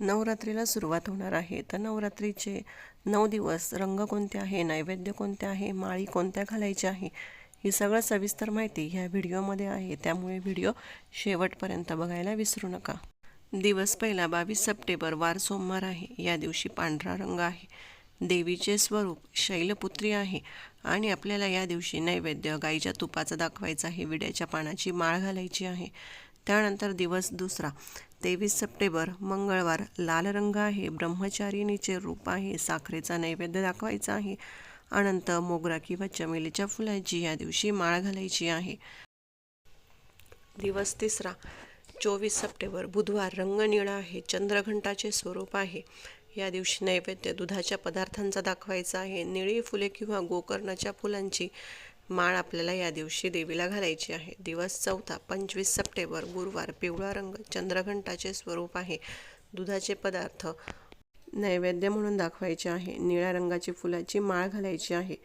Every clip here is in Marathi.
नवरात्रीला सुरुवात होणार आहे. तर नवरात्रीचे नऊ दिवस रंग कोणते आहे नैवेद्य कोणते आहे माळी कोणत्या घालायची आहे ही सगळं सविस्तर माहिती ह्या व्हिडिओमध्ये आहे. त्यामुळे व्हिडिओ शेवटपर्यंत बघायला विसरू नका. दिवस पहिला बावीस सप्टेंबर वार सोमवार आहे. या दिवशी पांढरा रंग आहे. देवीचे स्वरूप शैलपुत्री आहे आणि आपल्याला या दिवशी नैवेद्य गाईच्या तुपाचा दाखवायचा आहे. विड्याच्या पानाची माळ घालायची आहे. त्यानंतर दिवस दुसरा. तेवीस सप्टेंबर मंगळवार लाल रंग आहे ब्रह्मचारिणीचे रूप आहे. साखरेचा नैवेद्य दाखवायचा आहे. अनंत मोगरा किंवा चमेलीच्या फुलाची या दिवशी माळ घालायची आहे. दिवस तिसरा चोवीस सप्टेंबर बुधवार रंग निळा आहे चंद्रघंटाचे स्वरूप आहे. या दिवशी नैवेद्य दुधाच्या पदार्थांचा दाखवायचा आहे. निळी फुले किंवा गोकर्णाच्या फुलांची माळ आपल्याला या दिवशी देवीला घालायची आहे. दिवस चौथा पंचवीस सप्टेंबर गुरुवार पिवळा रंग चंद्रघंटाचे स्वरूप आहे. दुधाचे पदार्थ नैवेद्य म्हणून दाखवायचे आहे. निळ्या रंगाची फुलाची माळ घालायची आहे.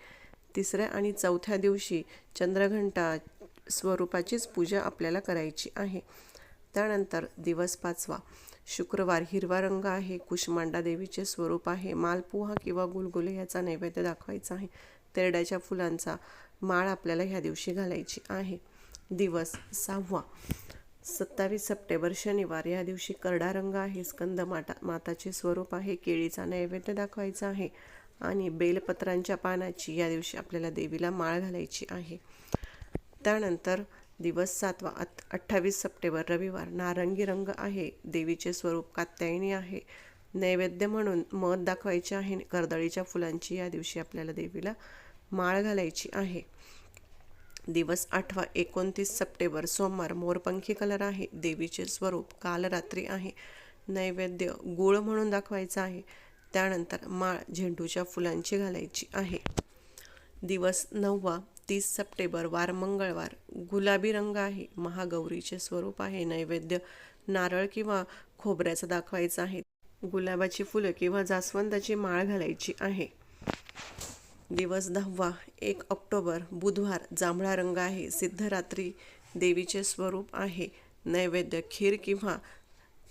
तिसऱ्या आणि चौथ्या दिवशी चंद्रघंटा स्वरूपाचीच पूजा आपल्याला करायची आहे. त्यानंतर दिवस पाचवा शुक्रवार हिरवा रंग आहे. कुशमांडा देवीचे स्वरूप आहे. मालपुहा किंवा गुलगुले याचा नैवेद्य दाखवायचा आहे. तेरड्याच्या फुलांचा माळ आपल्याला ह्या दिवशी घालायची आहे. दिवस सहावा. सत्तावीस सप्टेंबर शनिवार. या दिवशी करडा रंग आहे. स्कंद माता माताचे स्वरूप आहे. केळीचा नैवेद्य दाखवायचा आहे. आणि बेलपत्रांच्या पानाची या दिवशी आपल्याला देवीला माळ घालायची आहे. त्यानंतर दिवस सातवा. अत अठ्ठावीस सप्टेंबर. रविवार. नारंगी रंग आहे. देवीचे स्वरूप कात्यायनी आहे. नैवेद्य म्हणून मध दाखवायचे आहे. कर्दळीच्या फुलांची या दिवशी आपल्याला देवीला माळ घालायची आहे. दिवस आठवा एकोणतीस सप्टेंबर सोमवार. मोरपंखी कलर आहे. देवीचे स्वरूप काल रात्री आहे. नैवेद्य गुळ म्हणून दाखवायचा आहे. त्यानंतर माळ झेंडूच्या फुलांची घालायची आहे. दिवस नववा तीस सप्टेंबर वार मंगळवार. गुलाबी रंग आहे. महागौरीचे स्वरूप आहे. नैवेद्य नारळ किंवा खोबऱ्याचं दाखवायचं आहे. गुलाबाची फुलं किंवा जास्वंदाची माळ घालायची आहे. दिवस दहावा एक ऑक्टोबर बुधवार जांभळा रंग आहे. सिद्धरात्री देवीचे स्वरूप आहे. नैवेद्य खीर किंवा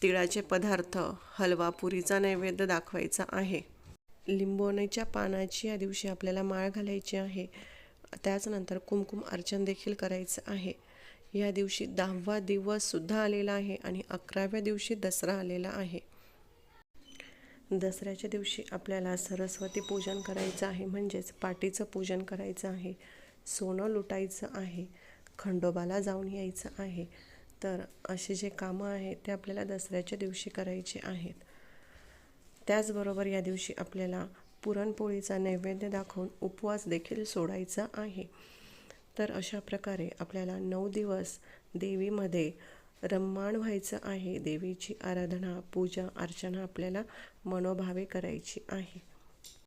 तिळाचे पदार्थ हलवा पुरीचा नैवेद्य दाखवायचा आहे. लिंबोणीच्या पानाची या दिवशी आपल्याला माळ घालायची आहे. त्याचनंतर कुमकुम अर्चन देखील करायचं आहे. या दिवशी दहावा दिवससुद्धा आलेला आहे आणि अकराव्या दिवशी दसरा आलेला आहे. दसऱ्याच्या दिवशी आपल्याला सरस्वती पूजन करायचं आहे म्हणजेच पाटीचं पूजन करायचं आहे सोनं लुटायचं आहे खंडोबाला जाऊन यायचं आहे. तर असे जे कामं आहेत ते आपल्याला दसऱ्याच्या दिवशी करायचे आहेत. त्याचबरोबर या दिवशी आपल्याला पुरणपोळीचा नैवेद्य दाखवून उपवास देखील सोडायचा आहे. तर अशा प्रकारे आपल्याला नऊ दिवस देवीमध्ये रम्माण व्हायचं आहे. देवीची आराधना पूजा अर्चना आपल्याला मनोभावे करायची आहे.